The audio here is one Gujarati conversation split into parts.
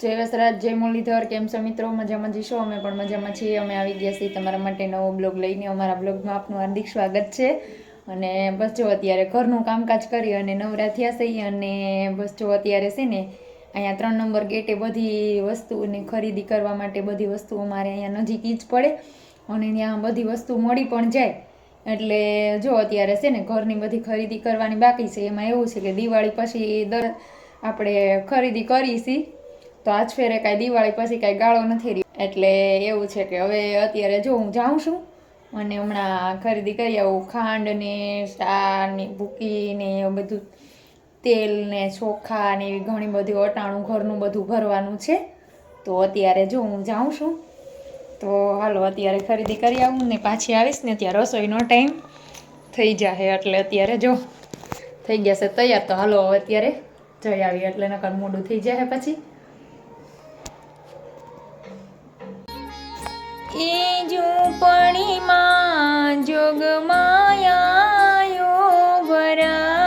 જય વસરાજ જય મુરલીધર કેમ છો મિત્રો, મજામાં જઈશો અમે પણ મજામાં છીએ. અમે આવી ગયા છીએ તમારા માટે નવો બ્લોગ લઈને. અમારા બ્લોગમાં આપનું હાર્દિક સ્વાગત છે. અને બસ જો અત્યારે ઘરનું કામકાજ કરી અને નવરા થયા છીએ અને બસ જો અત્યારે છે ને, અહીંયા ત્રણ નંબર ગેટે બધી વસ્તુની ખરીદી કરવા માટે બધી વસ્તુઓ મારે અહીંયા નજીક જ પડે. અને ત્યાં બધી વસ્તુ મળી પણ જાય. એટલે જો અત્યારે છે ને, ઘરની બધી ખરીદી કરવાની બાકી છે. એમાં એવું છે કે દિવાળી પછી દર આપણે ખરીદી કરીશી તો આજ ફેરે કાંઈ દિવાળી પછી કાંઈ ગાળો નથી રહ્યો. એટલે એવું છે કે હવે અત્યારે જો હું જાઉં છું અને હમણાં ખરીદી કરી આવું ખાંડ ને ચા ને ભૂકી ને બધું, તેલ ને ચોખા ને એવી ઘણી બધી અટાણું ઘરનું બધું ભરવાનું છે. તો અત્યારે જો હું જાઉં છું, તો હાલો અત્યારે ખરીદી કરી આવું ને પાછી આવીશ ને ત્યાં રસોઈનો ટાઈમ થઈ જશે એટલે અત્યારે જો થઈ ગયા છે તૈયાર, તો હાલો હવે અત્યારે જઈ આવી એટલે નકર મોડું થઈ જાય પછી. એ ઝૂંપડીમાં જોગમાયાયો ભરાયા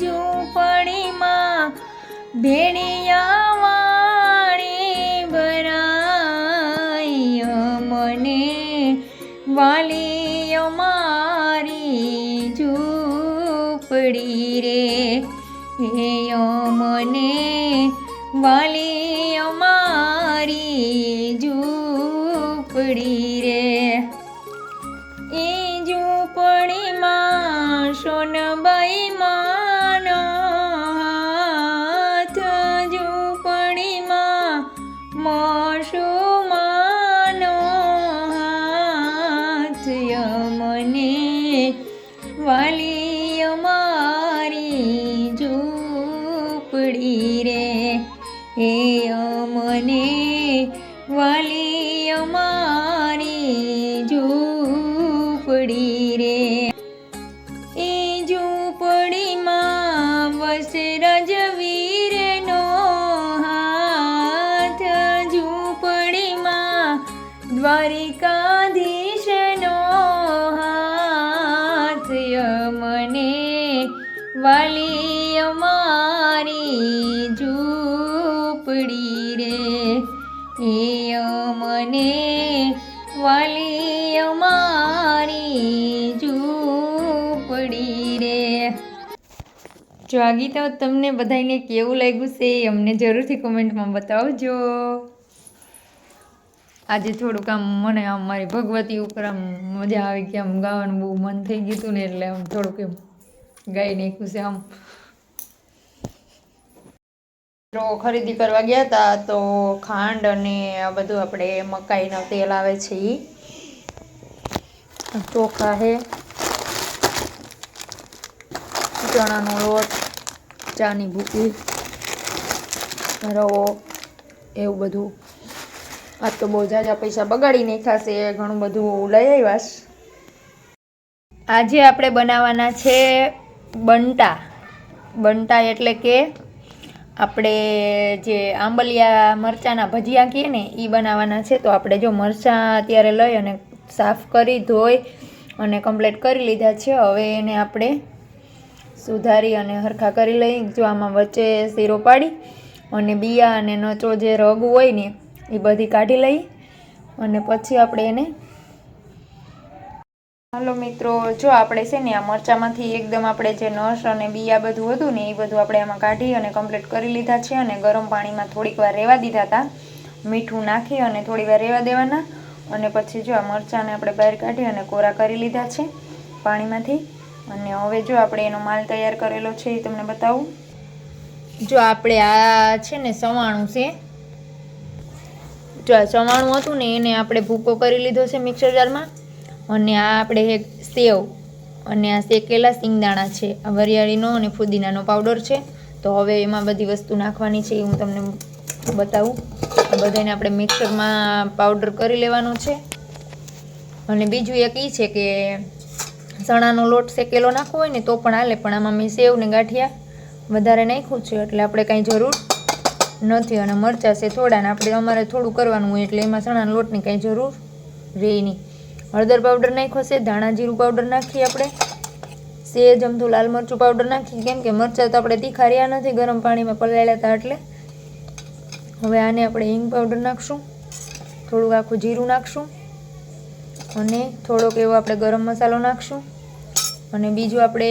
ઝૂંપડીમાં ભેડિયા ઝૂંપડી રે. એ ઝૂંપડીમાં સોનબાઈ માનો હાથ ઝૂંપડીમાં મોશો માનો હાથ મને વાલી રે. હે અમને દ્વારિકાધીશનો હાથ મને વાલી અમારી ઝૂપડી રે. એ મને વાલી અમારી ઝૂપડી રે. જો આ ગીત તમને બધાને કેવું લાગ્યું છે એ અમને જરૂરથી કોમેન્ટમાં બતાવજો. આજે થોડુંક આમ મને આમ મારી ભગવતી ઉપર આમ મજા આવી ગઈ આમ ગાવાનું બહુ મન થઈ ગયું હતું ને એટલે આમ થોડુંક એમ ગાઈ નાખ્યું છે આમ. તો ખરીદી કરવા ગયા હતા તો ખાંડ અને આ બધું આપણે મકાઈના તેલ આવે છે એ ચોખા છે ચણાનો લોટ, ચાની ભૂકી, રવો, એવું બધું. આ તો બહુ જાજા પૈસા બગાડી નાખ્યા છે ઘણું બધું લઈ આવ્યાશ આજે આપણે બનાવવાના છે બંટા બંટા એટલે કે આપણે જે આંબલિયા મરચાંના ભજીયા કહીએ ને એ બનાવવાના છે. તો આપણે જો મરચાં અત્યારે લઈ અને સાફ કરી ધોઈ અને કમ્પ્લીટ કરી લીધા છે. હવે એને આપણે સુધારી અને હરખા કરી લઈ જો આમાં વચ્ચે શીરો પાડી અને બિયા અને નચો જે રગ હોય ને એ બધી કાઢી લઈ અને પછી આપણે એને હાલો મિત્રો, જો આપણે છે ને આ મરચામાંથી એકદમ આપણે જે નસ અને બિયા બધું હતું ને એ બધું આપણે આમાં કાઢી અને કમ્પ્લીટ કરી લીધા છે અને ગરમ પાણીમાં થોડીક વાર રહેવા દીધા હતા. મીઠું નાખી અને થોડી વાર રહેવા દેવાના અને પછી જો આ મરચાંને આપણે બહાર કાઢી અને કોરા કરી લીધા છે પાણીમાંથી. અને હવે જો આપણે એનો માલ તૈયાર કરેલો છે એ તમને બતાવું. જો આપણે આ છે ને સવાણું છે સવાણું હતું ને એને આપણે ભૂકો કરી લીધો છે મિક્સર જારમાં. અને આ આપણે સેવ અને આ શેકેલા સિંગદાણા છે. આ વરિયાળીનો અને ફુદીનાનો પાવડર છે. તો હવે એમાં બધી વસ્તુ નાખવાની છે એ હું તમને બતાવું. આ બધાને આપણે મિક્સરમાં પાવડર કરી લેવાનો છે. અને બીજું એક એ છે કે ચણાનો લોટ શેકેલો નાખવો હોય ને તો પણ હાલે. પણ આમાં મેં સેવ ને ગાંઠિયા વધારે નાખ્યું છે. એટલે આપણે કાંઈ જરૂર નથી અને મરચાં છે થોડા ને આપણે અમારે થોડું કરવાનું હોય એટલે એમાં ચણાના લોટની કાંઈ જરૂર રહે નહીં. હળદર પાવડર નાખ્યો છે, ધાણા જીરું પાવડર નાખીએ આપણે. સેજ, અમથું લાલ મરચું પાવડર નાખી, કેમ કે મરચાં તો આપણે તીખા રહ્યા નથી, ગરમ પાણીમાં પલાળ્યા હતા એટલે. હવે આને આપણે હિંગ પાવડર નાખશું, થોડુંક આખું જીરું નાખશું અને થોડોક એવો આપણે ગરમ મસાલો નાખશું. અને બીજું આપણે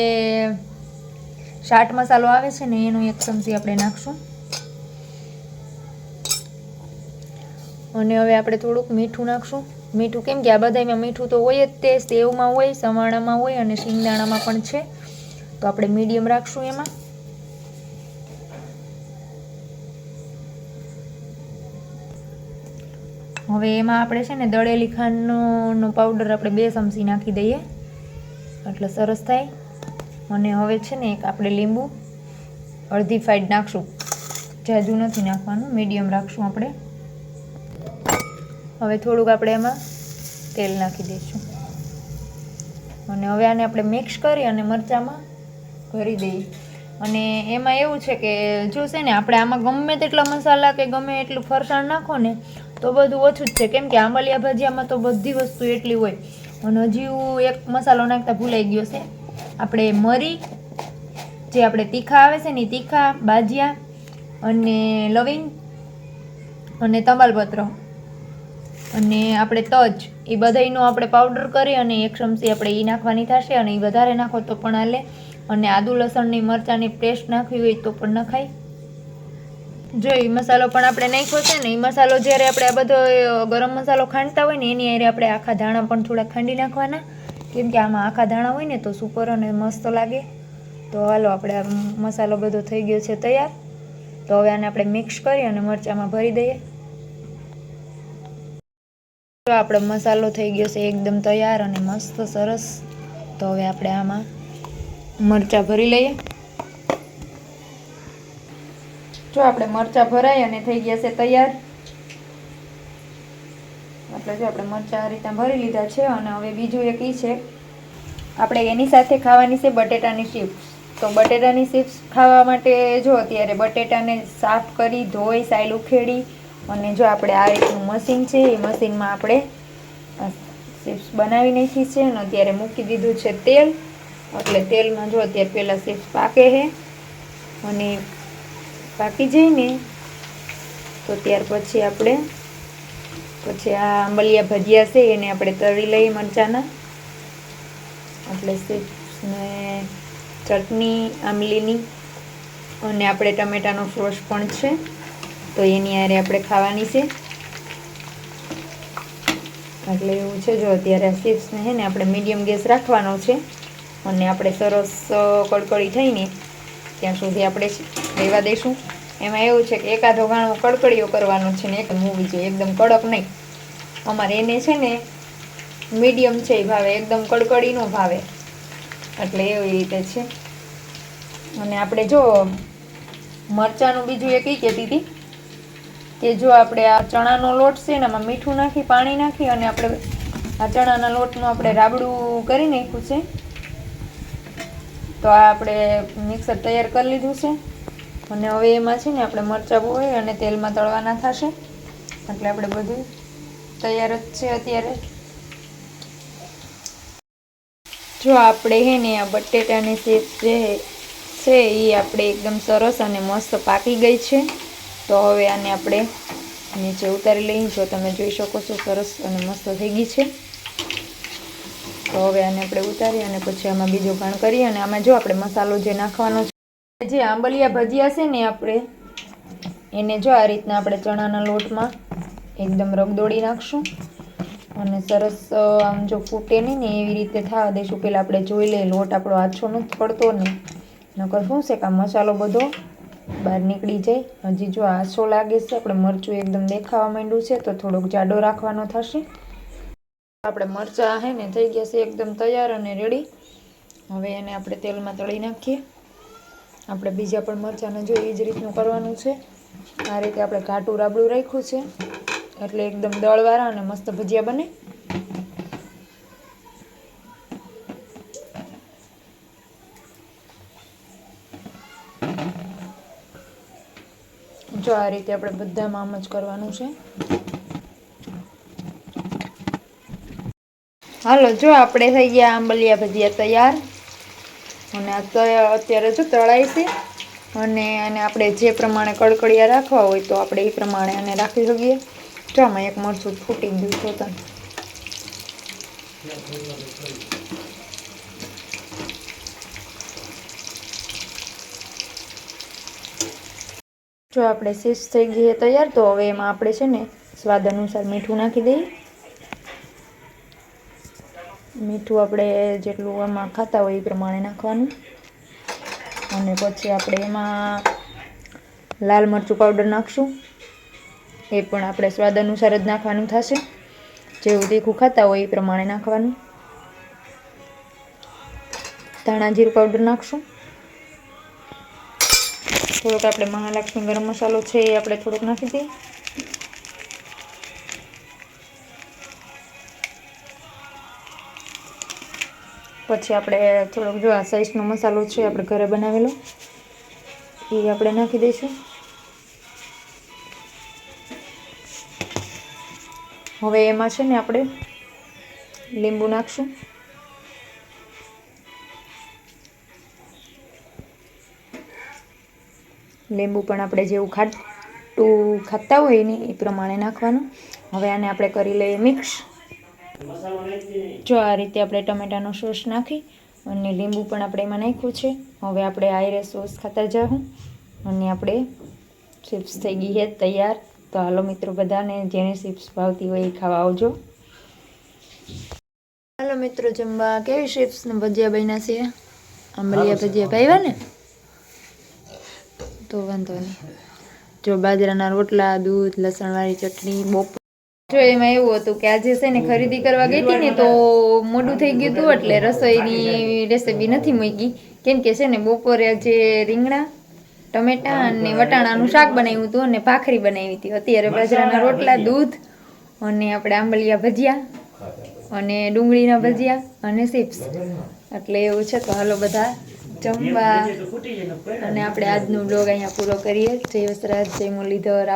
શાટ મસાલો આવે છે ને, એનું એક ચમચી આપણે નાખશું. અને હવે આપણે થોડુંક મીઠું નાખશું. મીઠું કેમ કે આ બધામાં મીઠું તો હોય જ તે સેવમાં હોય, સવાણામાં હોય અને શિંગદાણામાં પણ છે. તો આપણે મીડિયમ રાખશું એમાં. હવે એમાં આપણે છે ને દળેલી ખાંડનો પાવડર આપણે બે ચમચી નાખી દઈએ. એટલે સરસ થાય. અને હવે છે ને એક આપણે લીંબુ અડધી ફાઈડ નાખશું. જાજુ નથી નાખવાનું, મીડિયમ રાખશું આપણે. હવે થોડુંક આપણે એમાં તેલ નાખી દઈશું. અને હવે આને આપણે મિક્સ કરી અને મરચાંમાં ભરી દઈએ. અને એમાં એવું છે કે જો ને આપણે આમાં ગમે તેટલા મસાલા કે ગમે એટલું ફરસાણ નાખો ને, તો બધું ઓછું જ છે. કેમ કે આંબલિયા ભજીયામાં તો બધી વસ્તુ એટલી હોય. અને હજી એક મસાલો નાખતા ભૂલાઈ ગયો છે. આપણે મરી, જે આપણે તીખા આવે છે ને તીખા, બાજિયા અને લવિંગ અને તમાલપત્ર અને આપણે તજ, એ બધાયનો આપણે પાવડર કરી અને એક ચમચી આપણે એ નાખવાની થશે અને એ વધારે નાખો તો પણ હાલે. અને આદુ લસણની મરચાંની પેસ્ટ નાખવી હોય તો પણ નખાય. જો એ મસાલો પણ આપણે નાખ્યો છે ને એ મસાલો જ્યારે આપણે આ બધો ગરમ મસાલો ખાંડતા હોય ને, એની અરે આપણે આખા ધાણા પણ થોડા ખાંડી નાખવાના. કેમ કે આમાં આખા ધાણા હોય ને તો સુપર અને મસ્ત લાગે. તો હાલો આપણે આ મસાલો બધો થઈ ગયો છે તૈયાર. તો હવે આને આપણે મિક્સ કરી અને મરચાંમાં ભરી દઈએ. આપણો મસાલો થઈ ગયો છે એકદમ તૈયાર અને મસ્ત સરસ. તો હવે આપણે આમાં મરચાં ભરી લઈએ. જો આપણે મરચાં ભરાય અને થઈ ગયા છે તૈયાર. એટલે જો આપણે મરચાં આ રીતના ભરી લીધા છે અને હવે બીજું એક ઈ છે. આપણે એની સાથે ખાવાની છે બટેટાની ચિપ્સ. તો બટેટાની ચિપ્સ ખાવા માટે જો અત્યારે બટેટાને સાફ કરી ધોઈ સાઈલ ઉખેડી અને જો આપણે આ રીતનું મશીન છે, એ મશીનમાં આપણે ચિપ્સ બનાવી નાખી છે અને અત્યારે મૂકી દીધું છે તેલ. એટલે તેલમાં જો અત્યારે પહેલાં ચિપ્સ પાકે છે અને પાકી જઈને તો ત્યાર પછી આપણે, પછી આ આંબલિયા ભજીયા છે એને આપણે તળી લઈએ મરચાંના. એટલે ચિપ્સ ને ચટણી, આંબલીની અને આપણે ટમેટાનો ફ્રોશ પણ છે. તો એની આરે આપણે ખાવાની છે. એટલે એવું છે, જો અત્યારે ચિપ્સને છે ને આપણે મીડિયમ ગેસ રાખવાનો છે અને આપણે સરસ કડકડી થઈને ત્યાં સુધી આપણે રહેવા દઈશું એમાં એવું છે કે એકાદો ગાણો કડકડીઓ કરવાનો છે ને એક મૂવી જોઈએ એકદમ કડક નહીં. અમારે એને છે ને મીડિયમ છે એ ભાવે, એકદમ કડકડીનો ભાવે. એટલે એવી રીતે છે. અને આપણે જો મરચાંનું બીજું ઈ કહેતી હતી. કે જો આપણે આ ચણાનો લોટ છે એનામાં મીઠું નાખી, પાણી નાખી અને આપણે આ ચણાના લોટનું આપણે રાબડું કરી નાખ્યું છે. તો આ આપણે મિક્સર તૈયાર કરી લીધું છે. અને હવે એમાં છે ને આપણે મરચાં હોય અને તેલમાં તળવાના થશે. એટલે આપણે બધું તૈયાર જ છે અત્યારે. જો આપણે હે ને આ બટેટાની શેપ જે છે એ આપણે એકદમ સરસ અને મસ્ત પાકી ગઈ છે. તો હવે આને આપણે નીચે ઉતારી લઈએ. જો તમે જોઈ શકો છો, સરસ અને મસ્ત થઈ ગઈ છે. તો હવે આને આપણે ઉતારી અને પછી આમાં બીજો ઘણ કરીએ અને આમાં જો આપણે મસાલો જે નાખવાનો છે જે આંબલિયા ભજીયા છે ને આપણે, એને જો આ રીતના આપણે ચણાના લોટમાં એકદમ રગદોડી નાખશું. અને સરસ આમ જો ફૂટે નહીં ને એવી રીતે થવા દઈશું. પહેલાં આપણે જોઈ લઈએ, લોટ આપણો આછો નથી પડતો ને. નકર શું છે કે મસાલો બધો બહાર નીકળી જાય. હજી જો આછો લાગે છે, આપણે મરચું એકદમ દેખાવા માંડ્યું છે, તો થોડોક જાડો રાખવાનો થશે. આપણે મરચાં હે ને થઈ ગયા છે, એકદમ તૈયાર અને રેડી હવે એને આપણે તેલમાં તળી નાખીએ. આપણે બીજા પણ મરચાંને જો એ જ રીતનું કરવાનું છે. આ રીતે આપણે ઘાટું રાબડું રાખ્યું છે. એટલે એકદમ દળવાળા અને મસ્ત ભજીયા બને. જો આ રીતે આપણે બધામાં આમ જ કરવાનું છે. હાલો, જો આપણે થઈ ગયા આંબલિયા ભજીયા તૈયાર. અને આ તૈયાર અત્યારે જો તળાય છે. અને એને આપણે જે પ્રમાણે કડકડિયા રાખવા હોય તો આપણે એ પ્રમાણે આને રાખી શકીએ. જો આમાં એક મરચું ફૂટી ગયું તો. જો આપણે સીસ થઈ ગઈ તૈયાર, તો હવે એમાં આપણે છે ને સ્વાદ અનુસાર મીઠું નાખી દઈએ. મીઠું આપણે જેટલું એમાં ખાતા હોય એ પ્રમાણે નાખવાનું. અને પછી આપણે એમાં લાલ મરચું પાવડર નાખશું. એ પણ આપણે સ્વાદ અનુસાર જ નાખવાનું થશે. જેવું તીખું ખાતા હોય એ પ્રમાણે નાખવાનું. ધાણા જીરું પાવડર નાખશું. થોડોક આપણે મહાલક્ષ્મી ગરમ મસાલો છે એ આપણે થોડોક નાખી દઈએ. પછી આપણે થોડોક જો આ સાઈઝનો મસાલો છે આપણે ઘરે બનાવેલો. એ આપણે નાખી દઈશું. હવે એમાં છે ને આપણે લીંબુ નાખશું. લીંબુ પણ આપણે જેવું ખાટું ખાતા હોય ને એ પ્રમાણે નાખવાનું. હવે આને આપણે કરી લઈએ મિક્સ. જો આ રીતે આપણે ટમેટાનો સોસ નાખી અને લીંબુ પણ આપણે એમાં નાખ્યું છે. હવે આપણે આયરે સોસ ખાતા જાઉં અને આપણે ચિપ્સ થઈ ગઈ છે તૈયાર. તો હાલો મિત્રો, બધાને જેને ચિપ્સ ભાવતી હોય એ ખાવા આવજો. હાલો મિત્રો, જમવા કેવી ચિપ્સ ભજીયા બન્યા છે? આંબલિયા ભજીયા ભાવ્યા ને તો વાંધો નહીં. જો બાજરાના રોટલા, દૂધ, લસણવાળી ચટણી, બપોર. જો એમાં એવું હતું કે આજે છે ને ખરીદી કરવા ગઈ હતી ને તો મોડું થઈ ગયું હતું એટલે રસોઈની રેસીપી નથી મૂકી. કેમ કે છે ને બપોરે આજે રીંગણા, ટમેટા અને વટાણાનું શાક બનાવ્યું હતું અને ભાખરી બનાવી હતી. અત્યારે બાજરાના રોટલા, દૂધ અને આપણે આંબલિયા ભજીયા અને ડુંગળીના ભજીયા અને ચિપ્સ. એટલે એવું છે તો હાલો બધા જમવા. અને આપણે આજનો બ્લોગ અહીંયા પૂરો કરીએ. જય વસરાજ જય મુરલીધર. આવો